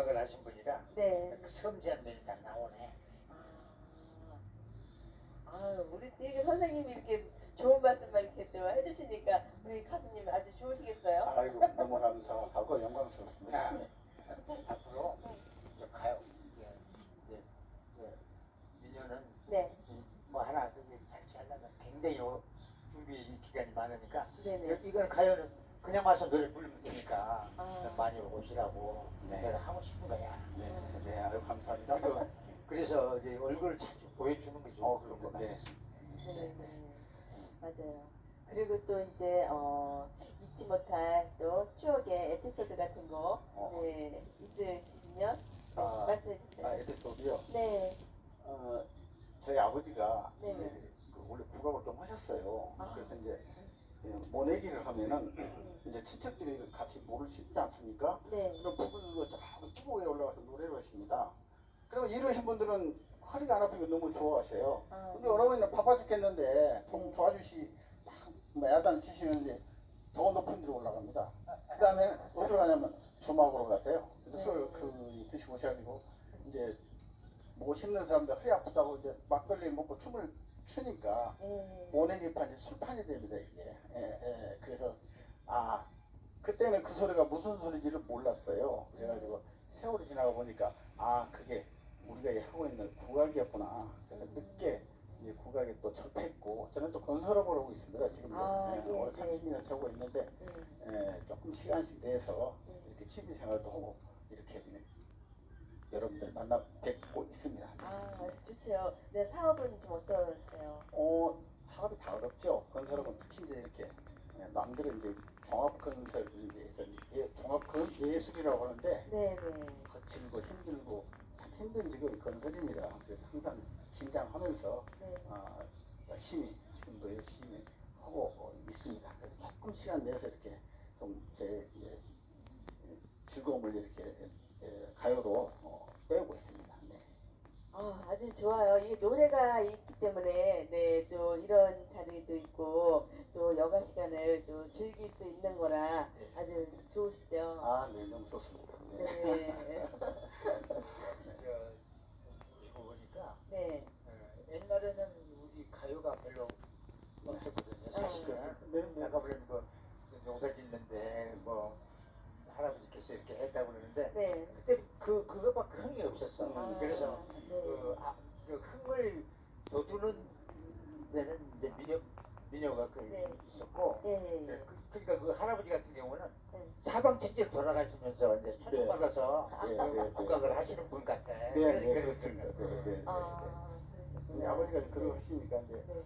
국악을 하신 분이라 네. 그 섬지한면이 딱 나오네. 아, 우리 되게 선생님이 이렇게 좋은 말씀만 이렇게 또 해주시니까 우리 가수님 아주 좋으시겠어요? 아이고 너무 감사하고 영광스럽습니다. 네. 앞으로 이제 가요. 이제 이제 이제 민요는 네. 뭐 하나 그게 자취하려면 굉장히 요 준비 기간이 많으니까 네네. 이건 가요는 그냥 와서 노래 부르면 되니까 아. 많이 오시라고 네. 내가 하고 싶은 거야. 네, 네, 아유 감사합니다. 그리고 그래서 이제 얼굴을 자주 보여주는 거죠. 어, 그런 거, 네. 네. 맞아요. 그리고 또 이제 어, 잊지 못할 또 추억의 에피소드 같은 거 어. 네, 있으시면 네, 아, 말씀해 주세요. 아, 에피소드요. 네. 어, 저희 아버지가 네. 이제 그 원래 국악을 좀 하셨어요. 아. 그래서 이제 예, 모내기를 하면은 이제 친척들이 같이 물을 싣지 않습니까? 네. 그럼 부부들도 저 뜨거에 올라가서 노래를 하십니다. 그러면 이러신 분들은 허리가 안 아프고 너무 좋아하세요. 아, 근데 여러분은 바빠 죽겠는데 좀 도와주시 막 야단 치시는데 더 높은 데로 올라갑니다. 그 다음에 어디로 가냐면 주막으로 가세요. 네. 술그 드시고 오셔가지고 이제 모시는 사람들 허리 아프다고 이제 막걸리 먹고 춤을 추니까 네. 모내기판이 술판이 됩니다 이게. 예, 예. 그래서 아 그때는 그 소리가 무슨 소리인지를 몰랐어요. 그래가지고 세월이 지나가 보니까 아 그게 우리가 하고 있는 국악이었구나. 그래서 늦게 이제 국악에 또 접했고 저는 또 건설업을 하고 있습니다 지금도 아, 예, 예, 올해 네. 30년 하고 있는데 네. 예, 조금 시간씩 내서 네. 이렇게 취미 생활도 하고 이렇게 그냥 여러분들 만나 뵙고 있습니다. 아, 아주 좋죠. 네, 사업은 좀 어떠세요? 어, 사업이 다 어렵죠. 건설업은 특히 이제 이렇게 예, 남들은 이제 종합 건설 이제 예, 종합 건 예술이라고 하는데 네, 네. 거칠고 힘들고 참 힘든 직업이 건설입니다. 그래서 항상 긴장하면서 네. 아, 열심히 지금도 열심히 하고 어, 있습니다. 그래서 조금 시간 내서 이렇게 좀 제 즐거움을 이렇게 예, 가요로 어. 네. 아, 아주 좋아요. 이게 노래가 있기 때문에 네, 또 이런 자리도 있고 또 여가 시간을 또 즐길 수 있는 거라 아주 좋으시죠. 아, 네, 너무 좋습니다. 네. 네. 저 이거 보니까 네. 어, 옛날에는 우리 가요가 별로 없었거든요. 사실은 네, 네. 아까 보면 뭐 농사 짓는데 뭐 할아버지께서 이렇게 했다고 그러는데 네. 그때 그 그거밖에 흥이 없었어. 아, 그래서 네. 그, 아, 그 흥을 돋우는 데는 이제 민요 민요가 그 네. 있었고 네. 네, 그, 그러니까 그 할아버지 같은 경우는 네. 사방천지에 돌아가시면서 이제 초청받아서 네, 네, 네. 국악을 하시는 분 같아. 네, 그래서 네, 그렇습니다. 네. 네, 네. 아, 그러셨구나. 아버지가 그런 하시니까 이제, 네.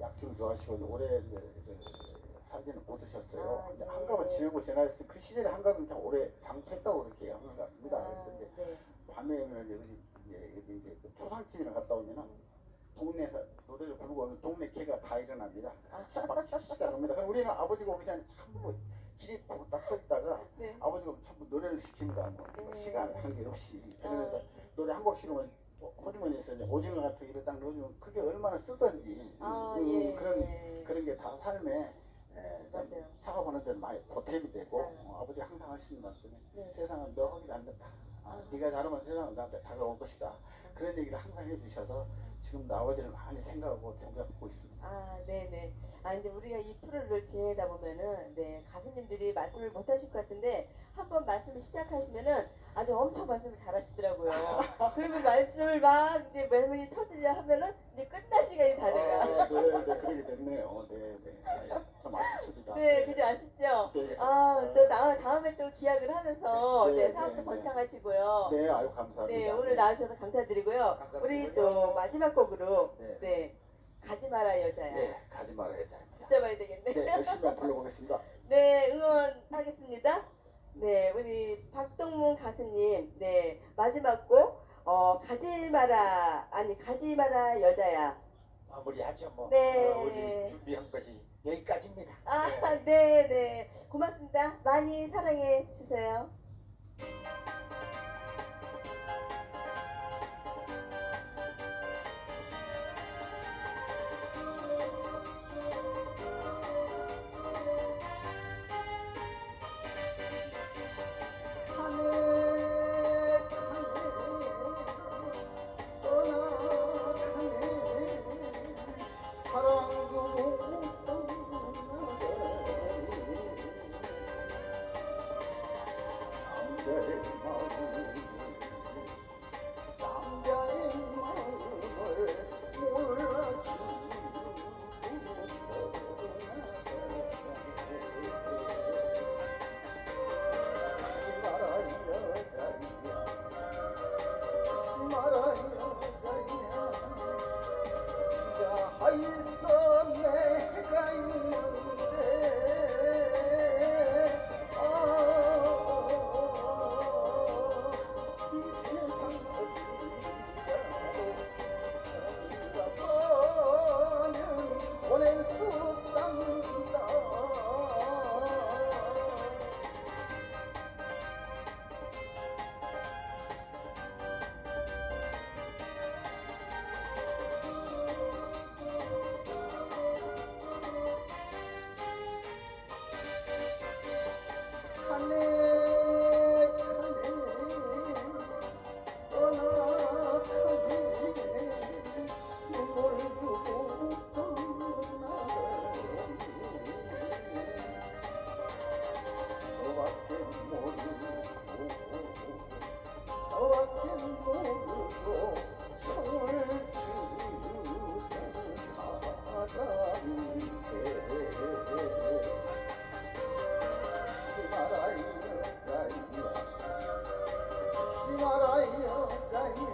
약주를 좋아하시고 오래 이제 그 살기는 못 드셨어요. 아, 네. 한갑을 지내고 지나서 그 시절에 한갑은 참 오래 장수했다고 그렇게 하는 것 같습니다. 아, 그래서 이제 네. 밤에는 이제 우리 이제 여기 이제 그 초상집이나 갔다 오면은 동네에서 노래를 부르고 오면 동네 개가 다 일어납니다. 아. 막 시작합니다. 그럼 우리는 아버지가 오기 전에 참고 길이 보고 딱 서 있다가 네. 아버지가 전부 노래를 시킵니다. 뭐, 뭐 네. 시간 관계 없이 그러면서 아, 노래 한곡 실으면 호주머니에서 이제 오징어 같은 거딱 넣어주면 그게 얼마나 쓰던지 아, 음, 예. 그런 그런 게 다 삶에 에, 좀 맞아요. 살아가는 데 많이 보탬이 되고 네. 어, 아버지 가 항상 하시는 말씀이 네. 세상은 너 하기도 안 된다. 아, 네가 잘하면 세상은 나한테 다가올 것이다. 그런 얘기를 항상 해주셔서 지금도 아버지를 많이 생각하고 존경하고 있습니다. 아, 네네. 아, 근데 우리가 이 프로를 지내다 보면은, 네, 가수님들이 말씀을 못 하실 것 같은데, 한번 말씀을 시작하시면은 아주 엄청 말씀을 잘 하시더라고요. 그리고 말씀을 막 이제 멜멜이 터지려 하면은 이제 끝날 시간이 다 돼가. 아, 네, 네, 그렇게 됐네요. 네, 네. 네, 좀 아쉽습니다. 네, 그지 아마 다음에 또 기약을 하면서 네, 네, 네, 사업도 네. 번창하시고요. 네, 아유 감사합니다. 네, 오늘 나와주셔서 감사드리고요. 우리 감사드리고요. 또 마지막 곡으로 네, 네, 가지 마라 여자야. 네, 가지 말아야 자. 붙잡아야 되겠네. 네, 열심히 한번 불러보겠습니다. 네, 응원하겠습니다. 네, 우리 박동문 가수님, 네, 마지막 곡, 어, 가지 마라, 아니, 가지 마라 여자야. 마무리하죠 뭐. 네. 어, 우리 준비한 것이 여기까지입니다. 아, 네. 네, 네. 고맙습니다. 많이 사랑해 주세요. 말아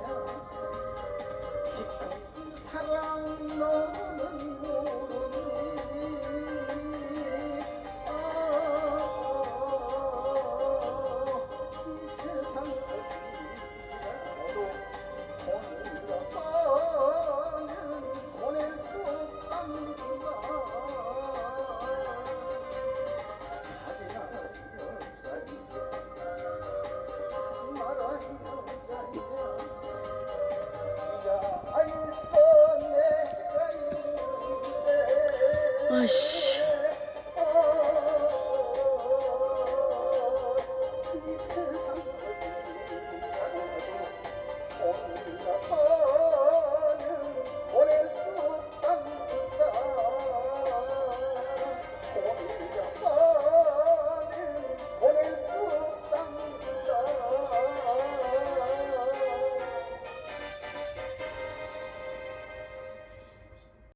아씨.